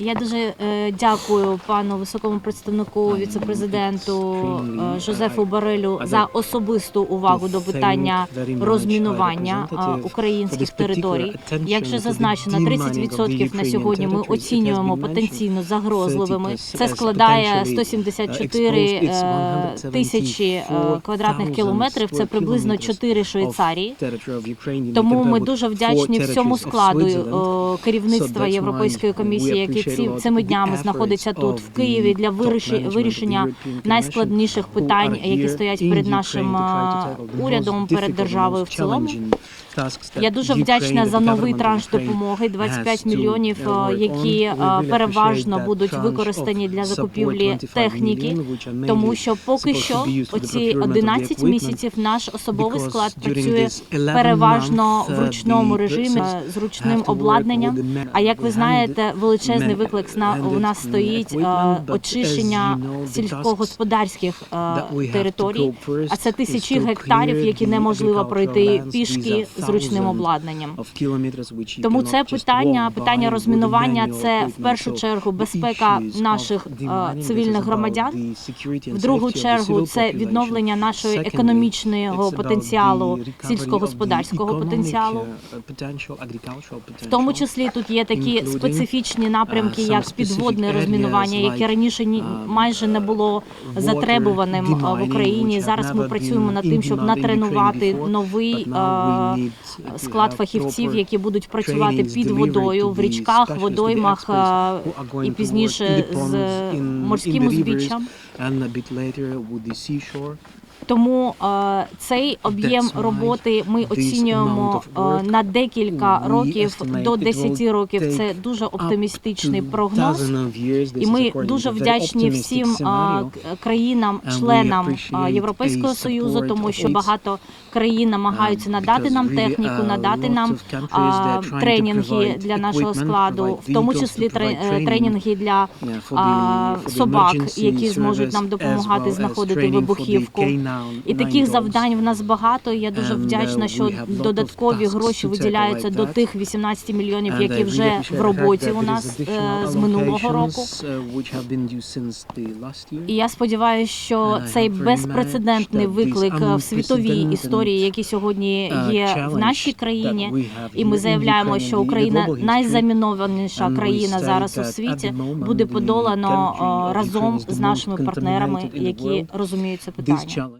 Я дуже е, дякую пану високому представнику віцепрезиденту е, Жозефу Барелю за особисту увагу до питання розмінування е, українських територій. Як вже зазначено, 30% на сьогодні ми оцінюємо потенційно загрозливими. Це складає 174 е, тисячі е, квадратних кілометрів. Це приблизно 4 Швейцарії. Тому ми дуже вдячні всьому складу е, керівництва Європейської комісії, який ці цими днями знаходиться тут в Києві для вирішення найскладніших питань, які стоять перед нашим урядом, перед державою в цілому. Я дуже вдячна за новий транш допомоги 25 мільйонів, е, які переважно будуть використані для закупівлі техніки, тому що поки що оці 11 місяців наш особовий склад працює переважно в ручному режимі з ручним обладнанням. А як ви знаєте, величезний виклик у нас стоїть очищення сільськогосподарських територій. А це тисячі гектарів, які неможливо пройти пішки з ручним обладнанням. Тому це питання, питання розмінування, це в першу чергу безпека наших цивільних громадян. В другу чергу це відновлення нашої економічного потенціалу, сільськогосподарського потенціалу. В тому числі тут є такі специфічні напрямки, як підводне розмінування, яке раніше ні майже не було затребуваним е, в Україні. Зараз ми працюємо над тим, щоб натренувати новий е, склад фахівців, які будуть працювати під водою в річках, водоймах е, і пізніше з морським узбіччям. Тому е, цей об'єм роботи ми оцінюємо е, на декілька років до 10 років. Це дуже оптимістичний прогноз. І ми дуже вдячні всім е, країнам, членам е, Європейського союзу, тому що багато країн намагаються надати нам техніку, надати нам а, тренінги для нашого складу, в тому числі тре- е, тренінги для а, собак, які зможуть нам допомагати знаходити вибухівку. І таких завдань в нас багато. і Я дуже вдячна, що додаткові гроші виділяються до тих 18 мільйонів, які вже в роботі у нас е, з минулого року. І я сподіваюся, що цей безпрецедентний виклик е, в світовій історії, який сьогодні є в нашій країні, і ми заявляємо, що Україна найзамінованіша країна зараз у світі, буде подолано е, разом з нашими партнерами, які розуміють це питання.